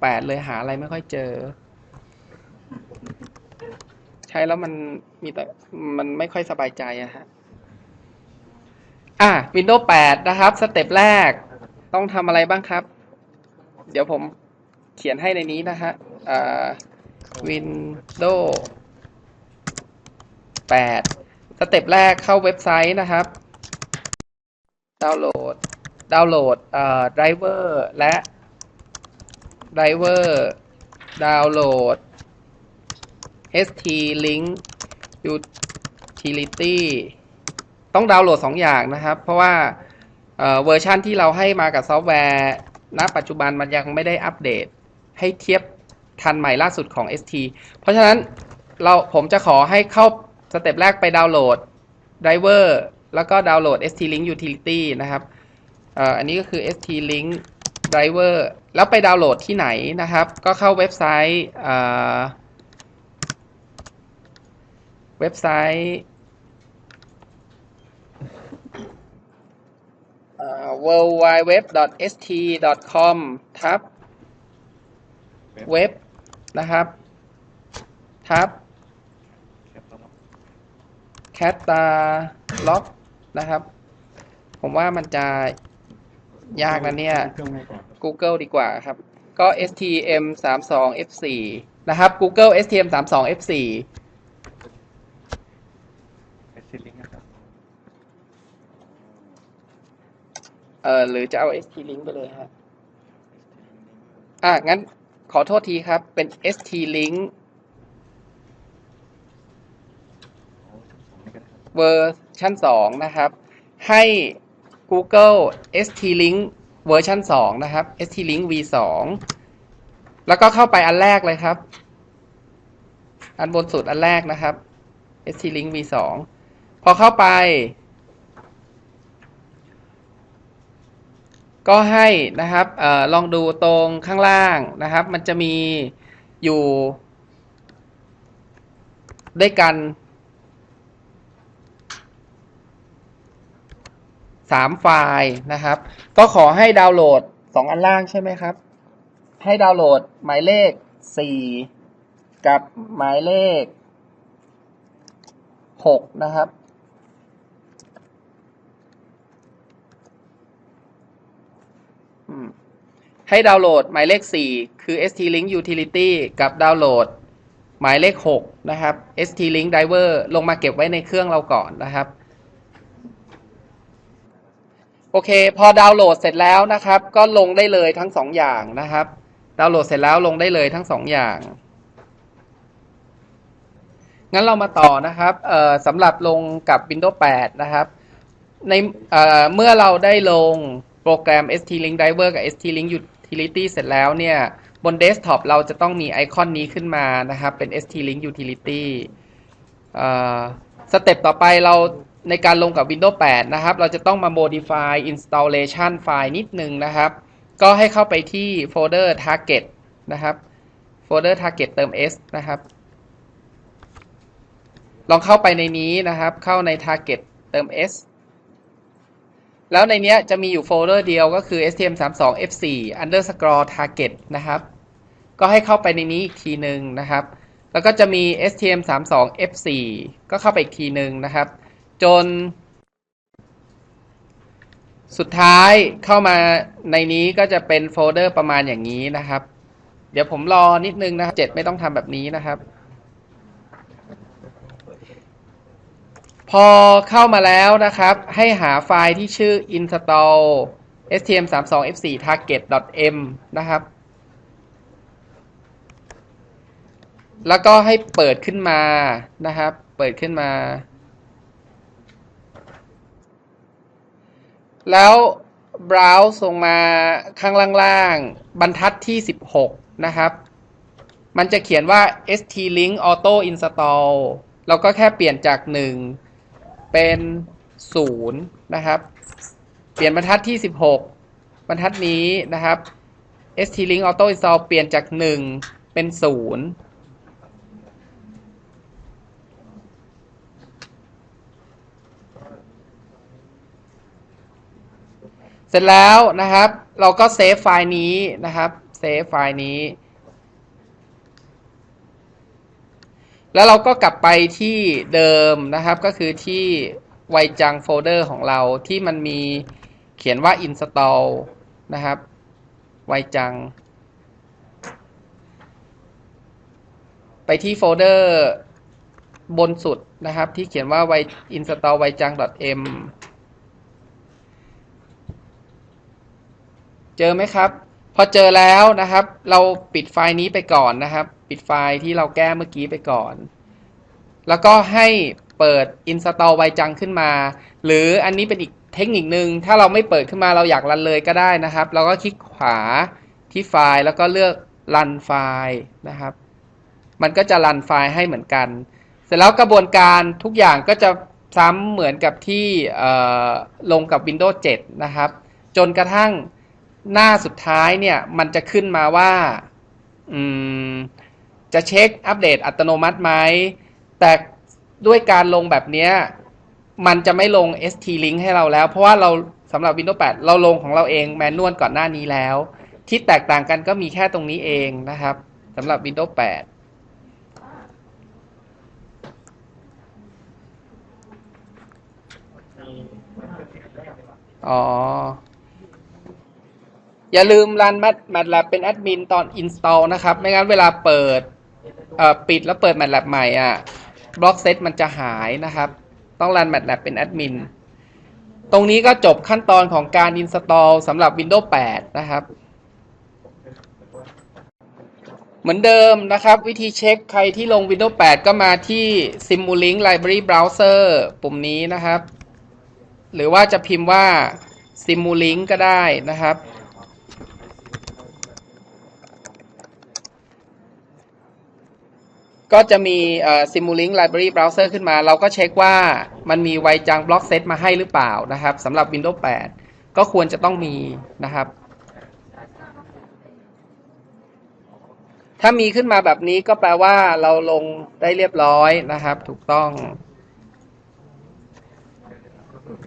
8เลยหาอะไรไม่ค่อยเจอ ใช้แล้วมันมีแต่มันไม่ค่อยสบายใจอะฮะอะ Windows 8 นะครับ สเต็ปแรกต้องทำอะไรบ้างครับ เดี๋ยวผมเขียนให้ในนี้นะฮะอ่า Windows 8 สเต็ปแรกเข้าเว็บไซต์นะครับ ดาวน์โหลด ดาวน์โหลดเอ่อไดรเวอร์และ ไดรเวอร์ดาวน์โหลด st link utility ต้องดาวน์โหลด 2 อย่างนะครับ เพราะว่าเเวอร์ชันที่เราให้มากับซอฟต์แวร์ณปัจจุบันมันยังไม่ได้อัปเดต ให้เทียบทันใหม่ล่าสุดของ ST เพราะฉะนั้นเราผมจะขอให้เข้าสเต็ปแรกไปดาวน์โหลดไดรเวอร์แล้วก็ดาวน์โหลด ST Link Utility นะครับอออันนี้ก็คือ ST Link Driver แล้วไปดาวน์โหลดที่ไหนนะครับ ก็เข้าเว็บไซต์เอ่อเว็บไซต์เอ่อ worldwideweb.st.com ทับเว็บนะครับทับแคตตาล็อกนะครับ ผมว่ามันจะ ยากนะเนี่ยเครื่องให้ก่อน Google ดีกว่าครับ ก็ stm 3 2 f 4 นะครับ Google stm 3 2 f 4เอซิลิงนะครับเออหรือจะเอา st link ไปเลยฮะ อะ งั้นขอโทษทีครับ เป็น st link โอ้ทั้งสองนี่ก็ได้ครับเวอร์ชัน2นะครับ ให้ Google st link เวอร์ชัน2นะครับ st link v 2 แล้วก็เข้าไปอันแรกเลยครับ อันบนสุดอันแรกนะครับ st link v 2 พอเข้าไป ก็ให้นะครับออลองดูตรงข้างล่างนะครับ มันจะมีอยู่ด้วยกัน สามไฟล์นะครับ ก็ขอให้ดาวน์โหลดสองอันล่างใช่ไหมครับ ให้ดาวน์โหลดหมายเลขสี่กับหมายเลขหกนะครับให้ดาวน์โหลดหมายเลขสี่คือ ST-Link Utility กับดาวน์โหลดหมายเลขหกนะครับ ST-Link Driver ลงมาเก็บไว้ในเครื่องเราก่อนนะครับ โอเค พอดาวน์โหลดเสร็จแล้วนะครับ ก็ลงได้เลยทั้งสองอย่างนะครับ ดาวน์โหลดเสร็จแล้วลงได้เลยทั้งสองอย่าง งั้นเรามาต่อนะครับสำหรับลงกับ Windows 8 นะครับ ในเเมื่อเราได้ลงโปรแกรม ST-Link Driver กับ ST-Link Utility เสร็จแล้วเนี่ย บนเดสก์ท็อปเราจะต้องมีไอคอนนี้ขึ้นมานะครับ เป็น ST-Link Utility สเต็ปต่อไปเรา ในการลงกับ Windows 8 นะครับ เราจะต้องมา modify installation ไฟล์นิดนึงนะครับ ก็ให้เข้าไปที่โฟลเดอร์ target นะครับ โฟลเดอร์ target เติม s นะครับ ลองเข้าไปในนี้นะครับ เข้าใน target เติม s แล้วในนี้จะมีอยู่โฟลเดอร์เดียวก็คือ stm32f4 underscore target นะครับ ก็ให้เข้าไปในนี้อีกทีหนึ่งนะครับ แล้วก็จะมี stm32f4 ก็เข้าไปอีกทีหนึ่งนะครับ จน สุดท้ายเข้ามาในนี้ก็จะเป็นโฟลเดอร์ประมาณอย่างนี้นะครับ เดี๋ยวผมรอนิดนึงนะครับเจ็ดไม่ต้องทำแบบนี้นะครับ พอเข้ามาแล้วนะครับ ให้หาไฟล์ที่ชื่อ install stm32f4 target.m นะครับ แล้วก็ให้เปิดขึ้นมานะครับ เปิดขึ้นมา แล้ว browse ลงมาข้างล่างๆ บรรทัดที่ 16 นะครับ มันจะเขียนว่า st-link auto install เราก็แค่เปลี่ยนจาก 1 เป็น 0 นะครับ เปลี่ยนบรรทัดที่ 16 บรรทัดนี้นะครับ st-link auto install เปลี่ยนจาก 1 เป็น 0 เสร็จแล้วนะครับ เราก็เซฟไฟล์นี้นะครับ เซฟไฟล์นี้ แล้วเราก็กลับไปที่เดิมนะครับ ก็คือที่ไวจังโฟลเดอร์ของเราที่มันมีเขียนว่า install นะครับไวจัง ไปที่โฟลเดอร์บนสุดนะครับ ที่เขียนว่าไว install ไวจัง m เจอไหมครับ พอเจอแล้วนะครับ เราปิดไฟล์นี้ไปก่อนนะครับ ปิดไฟล์ที่เราแก้เมื่อกี้ไปก่อน แล้วก็ให้เปิด install ไวจังขึ้นมา หรืออันนี้เป็นอีกเทคนิคนึง ถ้าเราไม่เปิดขึ้นมาเราอยากรันเลยก็ได้นะครับ เราก็คลิกขวาที่ไฟล์แล้วก็เลือกรันไฟล์นะครับ มันก็จะรันไฟล์ให้เหมือนกัน เสร็จแล้วกระบวนการทุกอย่างก็จะซ้ำเหมือนกับที่ลงกับ Windows 7 นะครับ จนกระทั่ง หน้าสุดท้ายเนี่ยมันจะขึ้นมาว่าอืมจะเช็คอัปเดตอัตโนมัติไหม แต่ด้วยการลงแบบเนี้ยมันจะไม่ลง ST Link ให้เราแล้ว เพราะว่าเราสำหรับ Windows 8 เราลงของเราเองแมนนวลก่อนหน้านี้แล้ว ที่แตกต่างกันก็มีแค่ตรงนี้เองนะครับสำหรับ Windows 8อ๋อ อย่าลืมรัน MATLAB เป็นแอดมินตอน install นะครับ ไม่งั้นเวลาเปิดปิดแล้วเปิด MATLAB ใหม่อะบล็อกเซตมันจะหายนะครับ ต้องรัน MATLAB เป็นแอดมินตรงนี้ก็จบขั้นตอนของการ install สำหรับ Windows 8 นะครับ เหมือนเดิมนะครับ วิธีเช็คใครที่ลง Windows 8 ก็มาที่ Simulink Library Browser ปุ่มนี้นะครับ หรือว่าจะพิมพ์ว่า Simulink ก็ได้นะครับ ก็จะมี Simulink Library Browser ขึ้นมา เราก็เช็คว่ามันมีไวจังบล็อกเซตมาให้หรือเปล่านะครับสำหรับ Windows 8 ก็ควรจะต้องมีนะครับ ถ้ามีขึ้นมาแบบนี้ก็แปลว่าเราลงได้เรียบร้อยนะครับ ถูกต้อง